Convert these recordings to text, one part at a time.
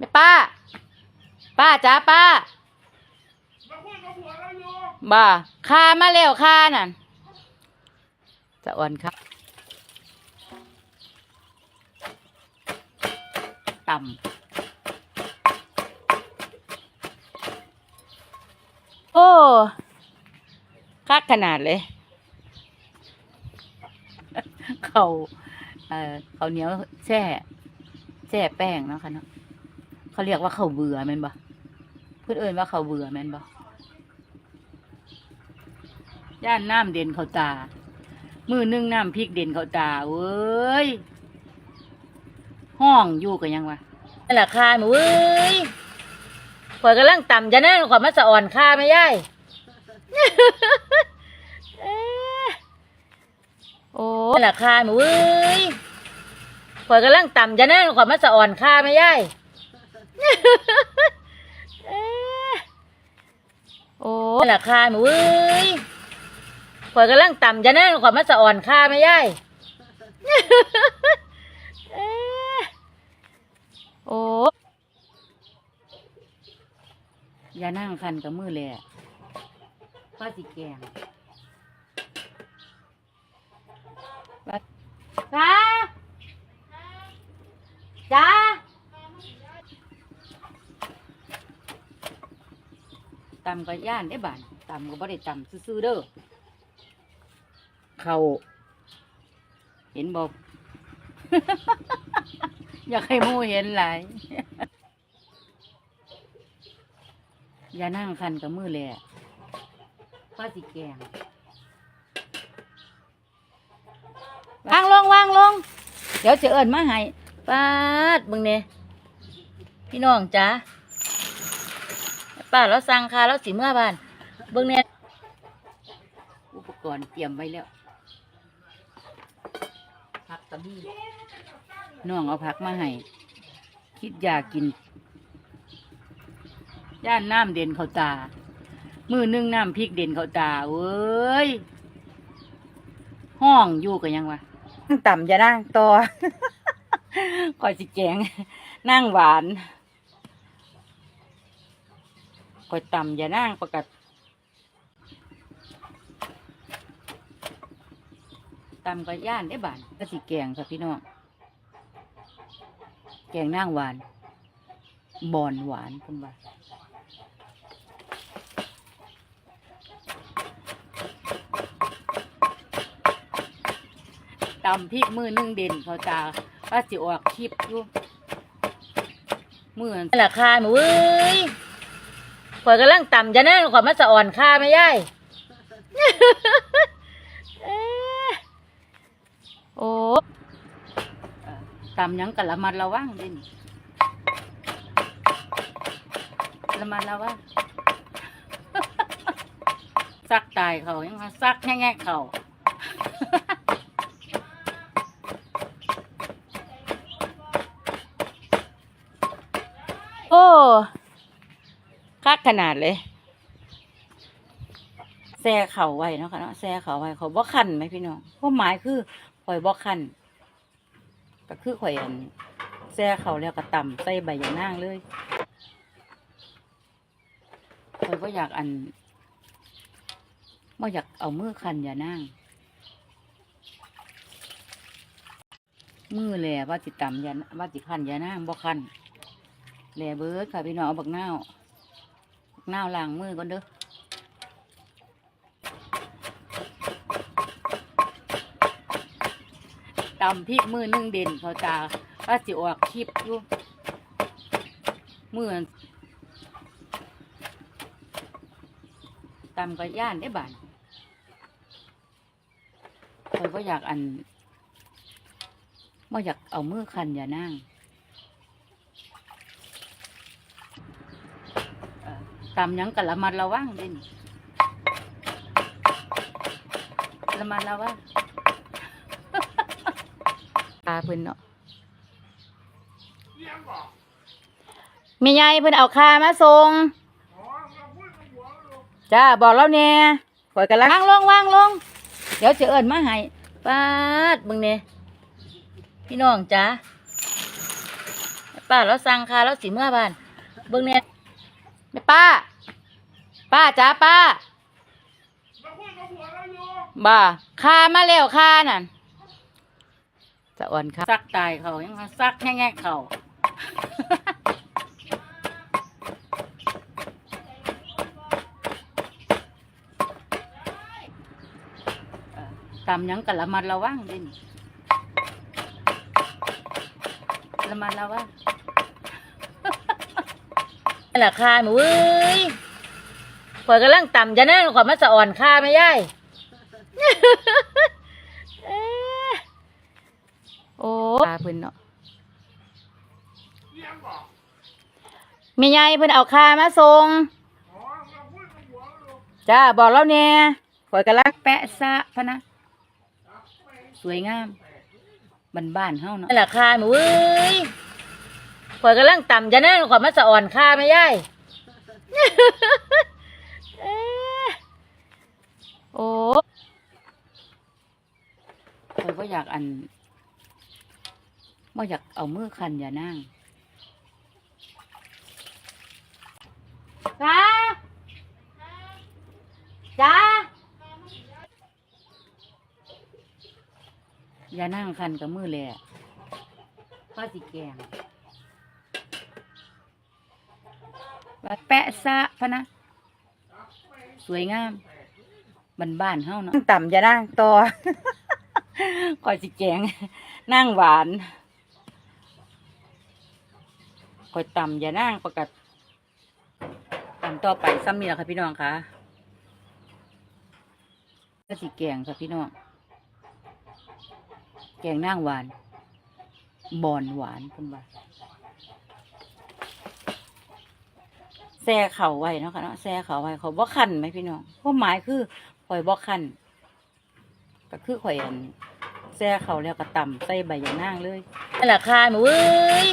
แม่ป้า ป้าจ้าป้า มาคุยกับผัวเราอยู่บ่าคามาแล้วคานั่นจะอ่อนครับต่ำโอ้คักขนาดเลย เขาเอ่อเขาวเหนียวแช่แช่แป้งเนาะค่ะเนาะ เขาเรียกว่าเขาเบื่อแม่นบ่เพื่อนเอ่นว่าเขาเบื่อแม่นบ่ย่านน้ำเด่นเขาตา มือนึ่งน้ำพริกเด่นเขาตาเว้ย ห้องอยู่กันยังวะนั่นแหละคาหมูเว้ยข่อยกำลังต่ำจะนั่นข่อยมาสะอ่อนคาไม่ย่ายโอ้นั่นแหละคาหมูเว้ยข่อยกำลังต่ำจะนั่นข่อยมาสะอ่อนคาไม่ย่าย โอ้หละคาหมูเว้ยข่อยกำลังต่ำจะนั่นข่อยมาสะอ่อนค่าไม่ย่ายโอ้อย่านั่งคันกับมือเลยป้าสิแกงป้าจ้าจ้า ตำก็ย่านได้บ้านตำก็บ่ได้ตำซื่อๆเด้อเขาเห็นบอก อยากให้หมูเห็นหลายอย่านั่งคันกับมือเลยอะป้าสิแกงวางลงวางลง เดี๋ยวจะเอิญมาให้ป้าดมึงเนี่ยพี่น้องจ้า ป้าเราสั่งคาแล้วสิเมื่อบ้าน เบิ่งเนี่ยอุปกรณ์เตรียมไว้แล้วผักกะบี่น้องเอาผักมาให้ คิดอยากกิน ย่านน้ำเด่นเขาตา มือนึ่งน้ำพริกเด่นเขาตาเว้ย ห้องอยู่กันยังวะต่ำจะนั่งต่อคอยสิแกงนั่งหวาน คอยต่ำอย่านั่งประกัดตำก็ย่านได้บานก็สิแกงค่ะพี่น้องแกงนางหวาน บอนหวานคุณว่าตำพริกมือนึ่งเด่นเขาตาว่าสิออกคลิปอยู่มือนั่นแหละคาหมูเว้ย ข่อยกำลังต่ำจะนั่นข่อยมาสะอ่อนคาไม่ย่ายเอ้อโอ้เอ่อตำหยังกะละมัดระวังเดินละมัดระวังซักตายเขายังว่าซักแง่ๆเขาโอ้ คักขนาดเลยแซ่เข่าไว้เนาะค่ะเนาะแซ่เข่าไว้เขาบ่คันไหมพี่น้องเพราะหมายคือข่อยบ่คันก็คือข่อยอันแซ่เข่าแล้วก็ต่ำใส่ใบยะนางเลยข่อยบ่อยากอันบ่อยากเอามือคันยะนางมือแหล่ว่าจิตต่ำย่าว่าจิตคันยะนางบ่คันแหล่เบิร์ดค่ะพี่น้องเอาบักนา วบักนาวล้างมือก่อนเด้อตำพริกมือนึ่งเด่นเขาตาว่าสิออกคลิปอยู่มือนตำก็ย่านได้บานคอยว่าอยากอันว่อยากเอามือคันอย่านั่งเอ่อ ตำหยังกะละมัดระวังเด่นระมัดระวังตาเพิ่นเนาะเลี้ยงบอกแม่ยายเพิ่นเอาคามาส่งอ๋อมาคุยกับผัวเราอยู่จ้าบอกแล้วเนี่ยข่อยกำลังวางลงวางลง เดี๋ยวจะเอิญมาให้ป้าดมึงเนี่ยพี่น้องจ้าป้าเราสั่งคาเราสิเมื่อบ้านเบิ่งเนี่ย แม่ป้า ป้าจ้าป้า มาคุยกับผัวเราอยู่บ่าคามาแล้วคานั่นสะอ่อนค่ะซักตายเขายังซักแง่ๆเขาตำหยังกะละมัดระวังดินระมัดระวัง นั่นแหละคาหมูเอ้ยข่อยกำลังต่ำจะนั่นข่อยมาสะอ่อนค่าไม่ย่ายเอ้อโอ้คาเพิ่นเนาะเลี้ยงบอกแม่ยายเพิ่นเอาคามาส่งอ๋อมาคุยกับผัวเราอยู่จ้าบอกแล้วเนี่ยข่อยกำลังแปะซะพะนะ สวยงามบ้านบ้านๆเฮาเนาะนั่นแหละคาหมูเอ้ย ข่อยกำลังต่ำจะนั่นข่อยมาสะอ่อนคาไม่ย่ายเอ้อโอ้ข่อยบ่อยากอันบ่อยากเอามือคันอย่านั่งจ้าจ้าอย่านั่งคันกับมือเลยอะข้าสิแกง ว่าแปะซะพะนะ สวยงามบ้านบ้านๆเฮาเนาะต่ำอย่านั่งต่อคอยสิแกงนั่งหวานคอยต่ำอย่านั่งประกัดต่ำต่อไปซ้ำนี่แหละค่ะพี่น้องค่ะก็สิแกงค่ะพี่น้องแกงนางหวานบอนหวานคุณว่า แซ่เข่าไว้เนาะค่ะเนาะแซ่เข่าไว้เขาบ่คันไหมพี่น้องเพราะหมายคือข่อยบ่คันก็คือข่อยอันแซ่เข่าแล้วก็ต่ำใส่ใบยะนางเลยนั่นแหละคาหมูเอ้ย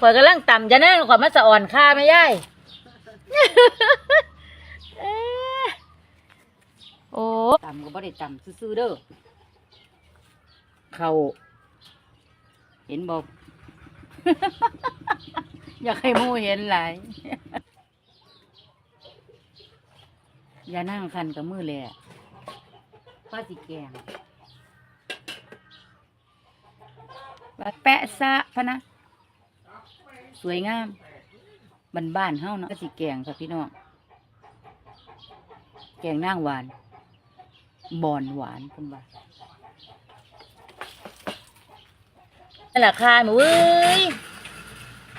ข่อยกำลังต่ำจะนั่นข่อยมาสะอ่อนคาไม่ย่ายโอ้ต่ำก็บ่ได้ต่ำซื่อๆเด้อเขาเห็นบอก อยากให้มู่เห็นหลาย อย่านั่งคันกับมือเลยอะป้าสิแกงว่าแปะซะพะนะ สวยงามบ้านบ้านเฮ้าเนาะป้าสิแกงค่ะพี่น้อง แกงนางหวาน บอนหวานคุณว่านั่นแหละคาหมูเอ้ย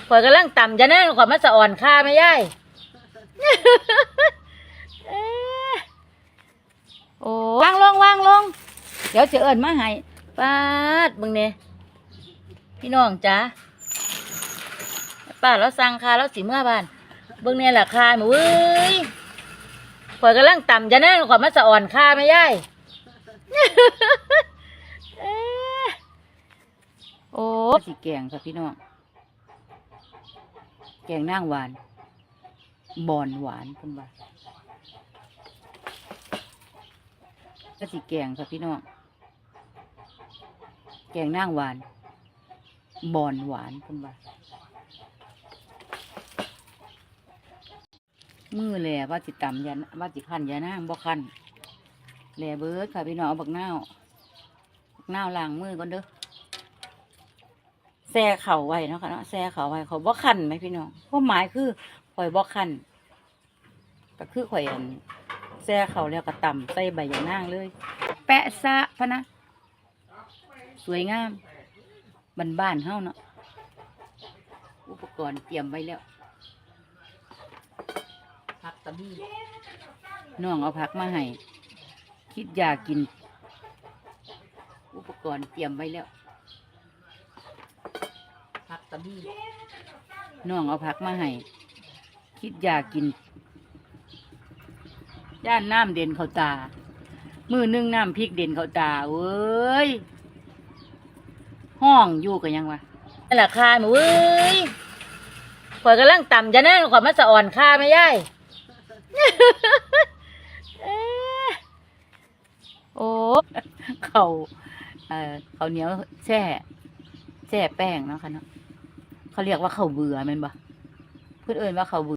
ข่อยกำลังต่ำจะนั่นข่อยมาสะอ่อนคาไม่ย่ายโอ้วางลงวางลง เดี๋ยวจะเอิญมาให้ปาดบึงเนี่ยพี่น้องจ้าป้าเราสั่งคาเราสิเมื่อบ้านเบิ่งเนี่ยแหละคาหมูเอ้ยข่อยกำลังต่ำจะนั่นข่อยมาสะอ่อนคาไม่ย่ายโอ้สิแกงค่ะพี่น้อง แกงนางหวาน บอนหวานคุณว่าก็สิแกงค่ะพี่น้อง แกงนางหวาน บอนหวานคุณว่ามือแหล่ว่าจิตต่ำยาว่าจิคันยานางบ่คันแหล่เบิร์ดค่ะพี่น้องเอาบักนาวบักนาวล้างมือก่อนเด้อ แซ่เข่าไว้เนาะค่ะเนาะแซ่เข่าไว้เขาบ่คันไหมพี่น้องเพราะหมายคือข่อยบ่คันก็คือข่อยอันแซ่เข่าแล้วก็ต่ำใส่ใบยะนางเลย แปะซะพะนะ สวยงามบ้านบ้านเฮาเนาะอุปกรณ์เตรียมไว้แล้วผักตะบี้น้องเอาผักมาให้คิดอยากกิน อุปกรณ์เตรียมไว้แล้ว ก็ดีน้องเอาผักมาให้คิดอยากกิน ย่านน้ำเด่นเขาตา มือนึ่งน้ำพริกเด่นเขาตาเว้ย ห้องอยู่กันยังวะนั่นแหละคาหมูเอ้ยข่อยกำลังต่ำจะนั่ข่อยมาสะอ่อนคาไม่ย่ายโอ้เขาเอ่อเขาเหนียวแช่แช่แป้งเนาะค่ะเนาะ เขาเรียกว่าเขาเบื่อแม่นบ่เพิ่นเอิ้นว่าเขาเบื่อ